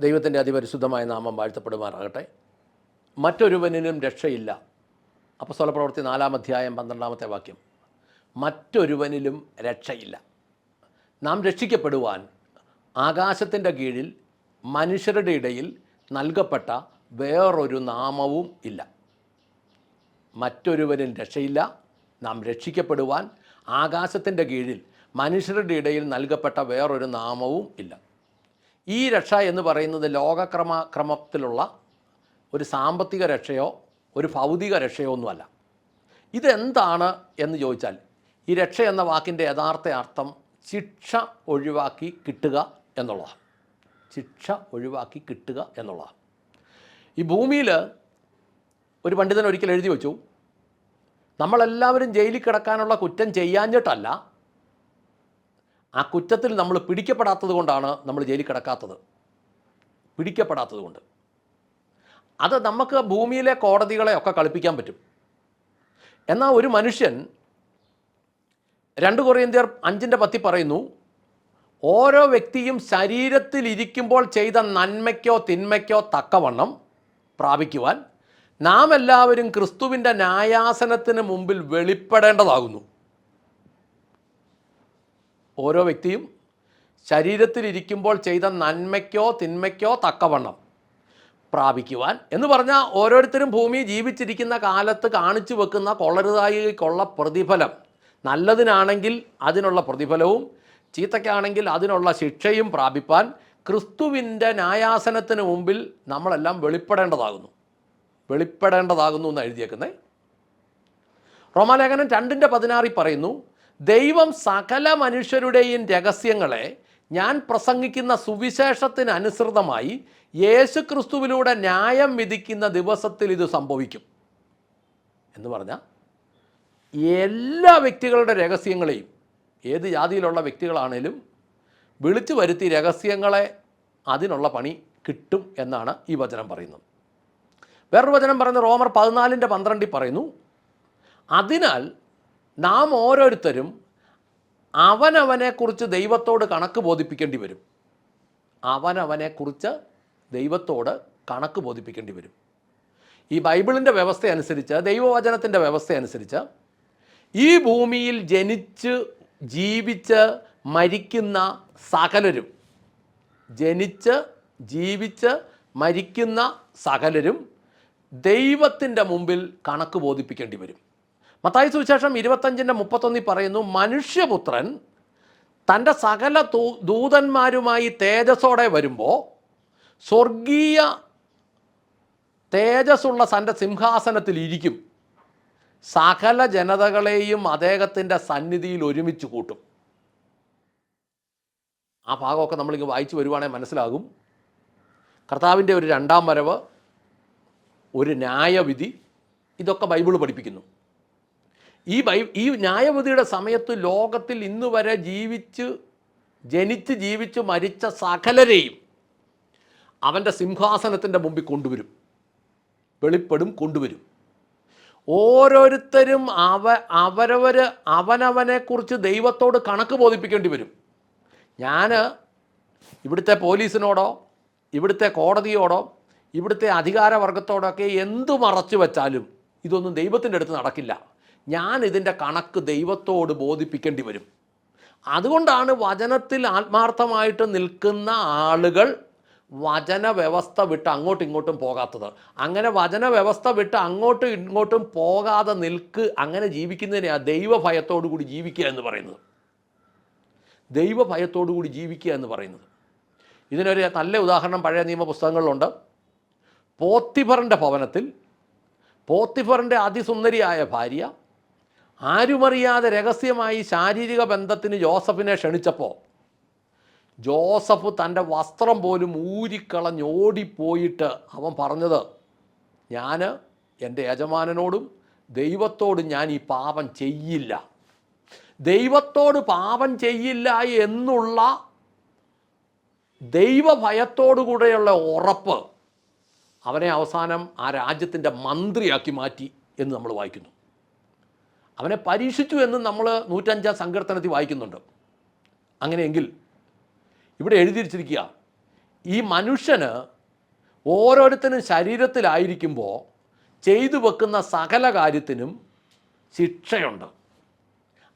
ദൈവത്തിന്റെ അതിപരിശുദ്ധമായ നാമം വാഴ്ത്തപ്പെടുമാറാകട്ടെ. മറ്റൊരുവനിലും രക്ഷയില്ല. അപ്പസ്തല പ്രവൃത്തി നാലാം അധ്യായം പന്ത്രണ്ടാമത്തെ വാക്യം. മറ്റൊരുവനിലും രക്ഷയില്ല. നാം രക്ഷിക്കപ്പെടുവാൻ ആകാശത്തിന്റെ കീഴിൽ മനുഷ്യരുടെ ഇടയിൽ നൽകപ്പെട്ട വേറൊരു നാമവും ഇല്ല. മറ്റൊരുവനിൽ രക്ഷയില്ല. നാം രക്ഷിക്കപ്പെടുവാൻ ആകാശത്തിന്റെ കീഴിൽ മനുഷ്യരുടെ ഇടയിൽ നൽകപ്പെട്ട വേറൊരു നാമവും ഇല്ല. ഈ രക്ഷ എന്ന് പറയുന്നത് ലോകക്രമ ക്രമത്തിലുള്ള ഒരു സാമ്പത്തിക രക്ഷയോ ഒരു ഭൗതിക രക്ഷയോ ഒന്നുമല്ല. ഇതെന്താണ് എന്ന് ചോദിച്ചാൽ ഈ രക്ഷ എന്ന വാക്കിന്റെ യഥാർത്ഥ അർത്ഥം ശിക്ഷ ഒഴിവാക്കി കിട്ടുക എന്നുള്ളതാണ്. ശിക്ഷ ഒഴിവാക്കി കിട്ടുക എന്നുള്ളതാണ്. ഈ ഭൂമിയിൽ ഒരു പണ്ഡിതൻ ഒരിക്കൽ എഴുതി വെച്ചു നമ്മളെല്ലാവരും ജയിലിൽ കിടക്കാനുള്ള കുറ്റം ചെയ്യാഞ്ഞിട്ടല്ല ആ കുറ്റത്തിൽ നമ്മൾ പിടിക്കപ്പെടാത്തത് കൊണ്ടാണ് നമ്മൾ ജയിലിൽ കിടക്കാത്തത്. പിടിക്കപ്പെടാത്തത് കൊണ്ട് അത് നമുക്ക് ഭൂമിയിലെ കോടതികളെ ഒക്കെ കളിപ്പിക്കാൻ പറ്റും. എന്നാൽ ഒരു മനുഷ്യൻ രണ്ട് കൊറിയന്തിയർ അഞ്ചിന്റെ പത്തി പറയുന്നു ഓരോ വ്യക്തിയും ശരീരത്തിലിരിക്കുമ്പോൾ ചെയ്ത നന്മയ്ക്കോ തിന്മയ്ക്കോ തക്കവണ്ണം പ്രാപിക്കുവാൻ നാം എല്ലാവരും ക്രിസ്തുവിന്റെ ന്യായാസനത്തിന് മുമ്പിൽ വെളിപ്പെടേണ്ടതാകുന്നു. ഓരോ വ്യക്തിയും ശരീരത്തിലിരിക്കുമ്പോൾ ചെയ്ത നന്മയ്ക്കോ തിന്മയ്ക്കോ തക്കവണ്ണം പ്രാപിക്കുവാൻ എന്ന് പറഞ്ഞാൽ ഓരോരുത്തരും ഭൂമി ജീവിച്ചിരിക്കുന്ന കാലത്ത് കാണിച്ചു വെക്കുന്ന കൊള്ളരുതായിക്കുള്ള പ്രതിഫലം. നല്ലതിനാണെങ്കിൽ അതിനുള്ള പ്രതിഫലവും ചീത്തയ്ക്കാണെങ്കിൽ അതിനുള്ള ശിക്ഷയും പ്രാപിപ്പാൻ ക്രിസ്തുവിന്റെ ന്യായാസനത്തിന് മുമ്പിൽ നമ്മളെല്ലാം വെളിപ്പെടേണ്ടതാകുന്നു. വെളിപ്പെടേണ്ടതാകുന്നു എന്ന് എഴുതിയേക്കുന്നത് റോമാലേഖനം രണ്ടിന്റെ പതിനാറിൽ പറയുന്നു ദൈവം സകല മനുഷ്യരുടെയും രഹസ്യങ്ങളെ ഞാൻ പ്രസംഗിക്കുന്ന സുവിശേഷത്തിനനുസൃതമായി യേശു ക്രിസ്തുവിലൂടെ ന്യായം വിധിക്കുന്ന ദിവസത്തിൽ ഇത് സംഭവിക്കും. എന്ന് പറഞ്ഞാൽ എല്ലാ വ്യക്തികളുടെ രഹസ്യങ്ങളെയും ഏത് ജാതിയിലുള്ള വ്യക്തികളാണേലും വിളിച്ചു വരുത്തി രഹസ്യങ്ങളെ അതിനുള്ള പണി കിട്ടും എന്നാണ് ഈ വചനം പറയുന്നത്. വേറൊരു വചനം പറയുന്നത് റോമർ പതിനാലിന്റെ പന്ത്രണ്ടിൽ പറയുന്നു അതിനാൽ നാം ഓരോരുത്തരും അവനവനെക്കുറിച്ച് ദൈവത്തോട് കണക്ക് ബോധിപ്പിക്കേണ്ടി വരും. അവനവനെക്കുറിച്ച് ദൈവത്തോട് കണക്ക് ബോധിപ്പിക്കേണ്ടി വരും. ഈ ബൈബിളിന്റെ വ്യവസ്ഥ അനുസരിച്ച് ദൈവവചനത്തിന്റെ വ്യവസ്ഥ അനുസരിച്ച് ഈ ഭൂമിയിൽ ജനിച്ച് ജീവിച്ച് മരിക്കുന്ന സകലരും ജനിച്ച് ജീവിച്ച് മരിക്കുന്ന സകലരും ദൈവത്തിന്റെ മുമ്പിൽ കണക്ക് ബോധിപ്പിക്കേണ്ടി വരും. മത്തായി സുവിശേഷം ഇരുപത്തഞ്ചിന്റെ മുപ്പത്തൊന്നിൽ പറയുന്നു മനുഷ്യപുത്രൻ തന്റെ സകല ദൂതന്മാരുമായി തേജസ്സോടെ വരുമ്പോൾ സ്വർഗീയ തേജസ്സുള്ള തന്റെ സിംഹാസനത്തിൽ ഇരിക്കും. സകല ജനതകളെയും അദ്ദേഹത്തിന്റെ സന്നിധിയിൽ ഒരുമിച്ച് കൂട്ടും. ആ ഭാഗമൊക്കെ നമ്മളിങ്ങ് വായിച്ചു വരുവാണെങ്കിൽ മനസ്സിലാകും. കർത്താവിന്റെ ഒരു രണ്ടാം വരവ് ഒരു ന്യായവിധി ഇതൊക്കെ ബൈബിൾ പഠിപ്പിക്കുന്നു. ഈ ബൈ ഈ ന്യായവിധിയുടെ സമയത്ത് ലോകത്തിൽ ഇന്ന് വരെ ജീവിച്ച് ജനിച്ച് ജീവിച്ച് മരിച്ച സകലരെയും അവന്റെ സിംഹാസനത്തിന്റെ മുമ്പിൽ കൊണ്ടുവരും. വെളിപ്പെടും കൊണ്ടുവരും. ഓരോരുത്തരും അവ അവരവർ അവനവനെക്കുറിച്ച് ദൈവത്തോട് കണക്ക് ബോധിപ്പിക്കേണ്ടി വരും. ഞാൻ ഇവിടുത്തെ പോലീസിനോടോ ഇവിടുത്തെ കോടതിയോടോ ഇവിടുത്തെ അധികാരവർഗത്തോടൊക്കെ എന്തു മറച്ചു വച്ചാലും ഇതൊന്നും ദൈവത്തിന്റെ അടുത്ത് നടക്കില്ല. ഞാൻ ഇതിന്റെ കണക്ക് ദൈവത്തോട് ബോധിപ്പിക്കേണ്ടി വരും. അതുകൊണ്ടാണ് വചനത്തിൽ ആത്മാർത്ഥമായിട്ട് നിൽക്കുന്ന ആളുകൾ വചന വ്യവസ്ഥ വിട്ട് അങ്ങോട്ടും ഇങ്ങോട്ടും പോകാത്തത്. അങ്ങനെ വചന വ്യവസ്ഥ വിട്ട് അങ്ങോട്ടും ഇങ്ങോട്ടും പോകാതെ നിൽക്ക് അങ്ങനെ ജീവിക്കുന്നതിനെയാണ് ദൈവഭയത്തോടു കൂടി ജീവിക്കുക എന്ന് പറയുന്നത്. ദൈവഭയത്തോടു കൂടി ജീവിക്കുക എന്ന് പറയുന്നത്. ഇതിനൊരു നല്ല ഉദാഹരണം പഴയ നിയമ പുസ്തകങ്ങളിലുണ്ട് പോത്തിഫറിന്റെ ഭവനത്തിൽ പോത്തിഫറിന്റെ അതിസുന്ദരിയായ ഭാര്യ ആരുമറിയാതെ രഹസ്യമായി ശാരീരിക ബന്ധത്തിന് ജോസഫിനെ ക്ഷണിച്ചപ്പോൾ ജോസഫ് തന്റെ വസ്ത്രം പോലും ഊരിക്കളഞ്ഞോടിപ്പോയിട്ട് അവൻ പറഞ്ഞത് ഞാൻ എന്റെ യജമാനനോടും ദൈവത്തോടും ഞാൻ ഈ പാപം ചെയ്യില്ല. ദൈവത്തോട് പാപം ചെയ്യില്ല എന്നുള്ള ദൈവഭയത്തോടു കൂടെയുള്ള ഉറപ്പ് അവനെ അവസാനം ആ രാജ്യത്തിന്റെ മന്ത്രിയാക്കി മാറ്റി എന്ന് നമ്മൾ വായിക്കുന്നു. അവനെ പരീക്ഷിച്ചു എന്ന് നമ്മൾ നൂറ്റഞ്ചാം സങ്കീർത്തനത്തിൽ വായിക്കുന്നുണ്ട്. അങ്ങനെയെങ്കിൽ ഇവിടെ എഴുതിയിരിച്ചിരിക്കുക ഈ മനുഷ്യന് ഓരോരുത്തരും ശരീരത്തിലായിരിക്കുമ്പോൾ ചെയ്തു വെക്കുന്ന സകല കാര്യത്തിനും ശിക്ഷയുണ്ട്.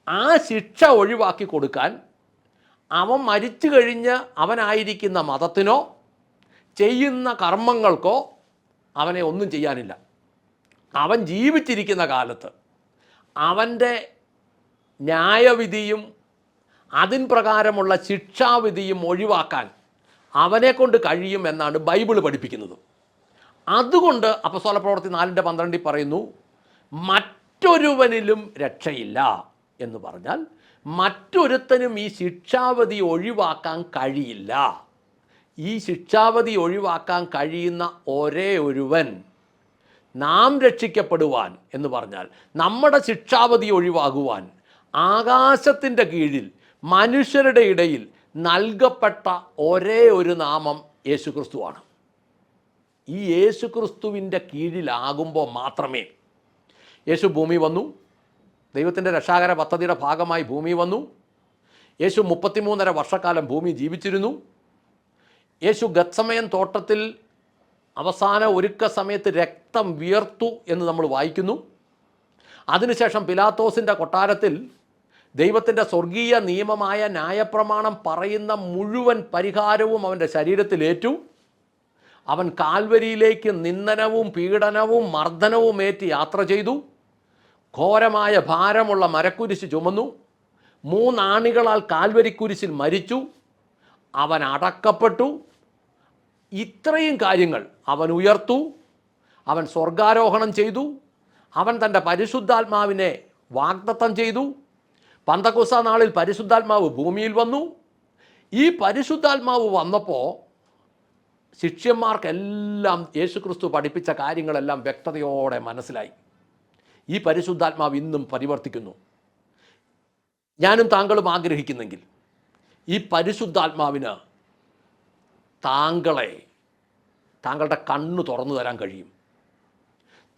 ആ ശിക്ഷ ഒഴിവാക്കി കൊടുക്കാൻ അവൻ മരിച്ചു കഴിഞ്ഞ് അവനായിരിക്കുന്ന മതത്തിനോ ചെയ്യുന്ന കർമ്മങ്ങൾക്കോ അവനെ ഒന്നും ചെയ്യാനില്ല. അവൻ ജീവിച്ചിരിക്കുന്ന കാലത്ത് അവന്റെ ന്യായവിധിയും അതിൻ പ്രകാരമുള്ള ശിക്ഷാവിധിയും ഒഴിവാക്കാൻ അവനെ കൊണ്ട് കഴിയും എന്നാണ് ബൈബിൾ പഠിപ്പിക്കുന്നത്. അതുകൊണ്ട് അപ്പസ്വല പ്രവർത്തി നാലിന്റെ പന്ത്രണ്ടിൽ പറയുന്നു മറ്റൊരുവനിലും രക്ഷയില്ല എന്ന് പറഞ്ഞാൽ മറ്റൊരുത്തനും ഈ ശിക്ഷാവധി ഒഴിവാക്കാൻ കഴിയില്ല. ഈ ശിക്ഷാവധി ഒഴിവാക്കാൻ കഴിയുന്ന ഒരേ ഒരുവൻ നാം രക്ഷിക്കപ്പെടുവാൻ എന്ന് പറഞ്ഞാൽ നമ്മുടെ ശിക്ഷാവധി ഒഴിവാകുവാൻ ആകാശത്തിന്റെ കീഴിൽ മനുഷ്യരുടെ ഇടയിൽ നൽകപ്പെട്ട ഒരേ ഒരു നാമം യേശുക്രിസ്തുവാണ്. ഈ യേശുക്രിസ്തുവിന്റെ കീഴിലാകുമ്പോൾ മാത്രമേ യേശു ഭൂമി വന്നു ദൈവത്തിന്റെ രക്ഷാകര പദ്ധതിയുടെ ഭാഗമായി ഭൂമി വന്നു യേശു മുപ്പത്തിമൂന്നര വർഷക്കാലം ഭൂമി ജീവിച്ചിരുന്നു യേശു ഗത്സമയം തോട്ടത്തിൽ അവസാന ഒരുക്ക സമയത്ത് രക്തം വിയർത്തു എന്ന് നമ്മൾ വായിക്കുന്നു. അതിനുശേഷം പിലാത്തോസിന്റെ കൊട്ടാരത്തിൽ ദൈവത്തിന്റെ സ്വർഗീയ നിയമമായ ന്യായപ്രമാണം പറയുന്ന മുഴുവൻ പരിഹാരവും അവന്റെ ശരീരത്തിലേറ്റു അവൻ കാൽവരിയിലേക്ക് നിന്ദനവും പീഡനവും മർദ്ദനവും ഏറ്റ് യാത്ര ചെയ്തു. ഘോരമായ ഭാരമുള്ള മരക്കുരിശ് ചുമന്നു. മൂന്നാണികളാൽ കാൽവരിക്കുരിശിൽ മരിച്ചു. അവൻ അടക്കപ്പെട്ടു. ഇത്രയും കാര്യങ്ങൾ അവൻ ഉയർത്തു അവൻ സ്വർഗാരോഹണം ചെയ്തു അവൻ തന്റെ പരിശുദ്ധാത്മാവിനെ വാഗ്ദത്തം ചെയ്തു. പന്തക്കുസ നാളിൽ പരിശുദ്ധാത്മാവ് ഭൂമിയിൽ വന്നു. ഈ പരിശുദ്ധാത്മാവ് വന്നപ്പോൾ ശിഷ്യന്മാർക്കെല്ലാം യേശുക്രിസ്തു പഠിപ്പിച്ച കാര്യങ്ങളെല്ലാം വ്യക്തതയോടെ മനസ്സിലായി. ഈ പരിശുദ്ധാത്മാവ് ഇന്നും പരിവർത്തിക്കുന്നു. ഞാനും താങ്കളും ആഗ്രഹിക്കുന്നെങ്കിൽ ഈ പരിശുദ്ധാത്മാവിന് താങ്കളെ താങ്കളുടെ കണ്ണ് തുറന്നു തരാൻ കഴിയും.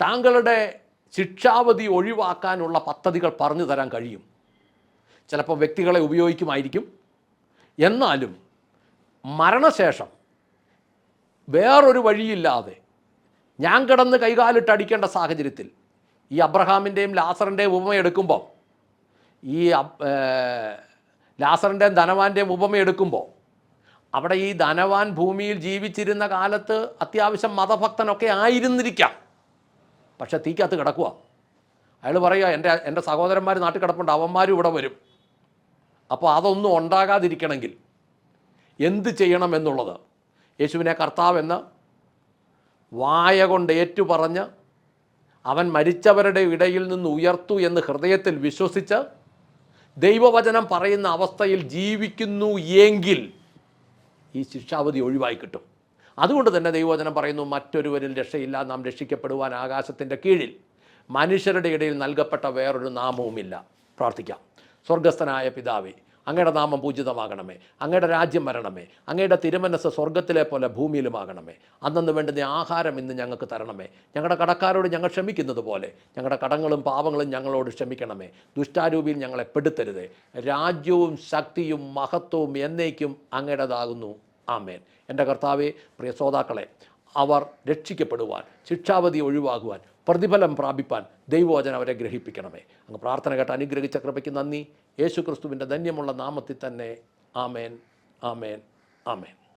താങ്കളുടെ ശിക്ഷാവധി ഒഴിവാക്കാനുള്ള പദ്ധതികൾ പറഞ്ഞു തരാൻ കഴിയും. ചിലപ്പോൾ വ്യക്തികളെ ഉപയോഗിക്കുമായിരിക്കും. എന്നാലും മരണശേഷം വേറൊരു വഴിയില്ലാതെ ഞാൻ കിടന്ന് കൈകാലിട്ട് അടിക്കേണ്ട സാഹചര്യത്തിൽ ഈ അബ്രഹാമിന്റെയും ലാസറിന്റെയും ഉപമ എടുക്കുമ്പോൾ ഈ ലാസറിന്റെയും ധനവാന്റെയും ഉപമ എടുക്കുമ്പോൾ അവിടെ ഈ ധനവാൻ ഭൂമിയിൽ ജീവിച്ചിരുന്ന കാലത്ത് അത്യാവശ്യം മതഭക്തനൊക്കെ ആയിരുന്നിരിക്കാം. പക്ഷെ തീക്കകത്ത് കിടക്കുക അയാൾ പറയുക എന്റെ എന്റെ സഹോദരന്മാർ നാട്ടിൽ കിടപ്പുണ്ട് അവന്മാരും ഇവിടെ വരും. അപ്പോൾ അതൊന്നും ഉണ്ടാകാതിരിക്കണമെങ്കിൽ എന്ത് ചെയ്യണം എന്നുള്ളത്? യേശുവിനെ കർത്താവെന്ന് വായ കൊണ്ട് ഏറ്റുപറഞ്ഞ് അവൻ മരിച്ചവരുടെ ഇടയിൽ നിന്ന് ഉയർത്തു എന്ന് ഹൃദയത്തിൽ വിശ്വസിച്ച് ദൈവവചനം പറയുന്ന അവസ്ഥയിൽ ജീവിക്കുന്നു എങ്കിൽ ഈ ശിക്ഷാവധി ഒഴിവായി കിട്ടും. അതുകൊണ്ട് തന്നെ ദൈവവചനം പറയുന്നു മറ്റൊരുവരിൽ രക്ഷയില്ല നാം രക്ഷിക്കപ്പെടുവാൻ ആകാശത്തിന്റെ കീഴിൽ. മനുഷ്യരുടെ ഇടയിൽ നൽകപ്പെട്ട വേറൊരു നാമവുമില്ല. പ്രാർത്ഥിക്കാം. സ്വർഗസ്ഥനായ പിതാവേ അങ്ങയുടെ നാമം പൂജിതമാകണമേ. അങ്ങയുടെ രാജ്യം വരണമേ. അങ്ങയുടെ തിരുമനസ് സ്വർഗത്തിലെ പോലെ ഭൂമിയിലുമാകണമേ. അന്നു വേണ്ടുന്ന ആഹാരം ഇന്ന് ഞങ്ങൾക്ക് തരണമേ. ഞങ്ങളുടെ കടക്കാരോട് ഞങ്ങൾ ക്ഷമിക്കുന്നത് പോലെ ഞങ്ങളുടെ കടങ്ങളും പാവങ്ങളും ഞങ്ങളോട് ക്ഷമിക്കണമേ. ദുഷ്ടാരൂപിയിൽ ഞങ്ങളെ പെടുത്തരുതേ. രാജ്യവും ശക്തിയും മഹത്വവും എന്നേക്കും അങ്ങയുടേതാകുന്നു. ആമേൻ. എന്റെ കർത്താവെ പ്രിയ ശ്രോതാക്കളെ അവർ രക്ഷിക്കപ്പെടുവാൻ ശിക്ഷാവധി ഒഴിവാകുവാൻ പ്രതിഫലം പ്രാപിപ്പാൻ ദൈവവചനം അവരെ ഗ്രഹിപ്പിക്കണമേ. അങ്ങ് പ്രാർത്ഥന കേട്ട് അനുഗ്രഹിച്ച കൃപയ്ക്ക് നന്ദി. യേശു ക്രിസ്തുവിന്റെ ധന്യമുള്ള നാമത്തിൽ തന്നെ ആമേൻ ആമേൻ ആമേൻ.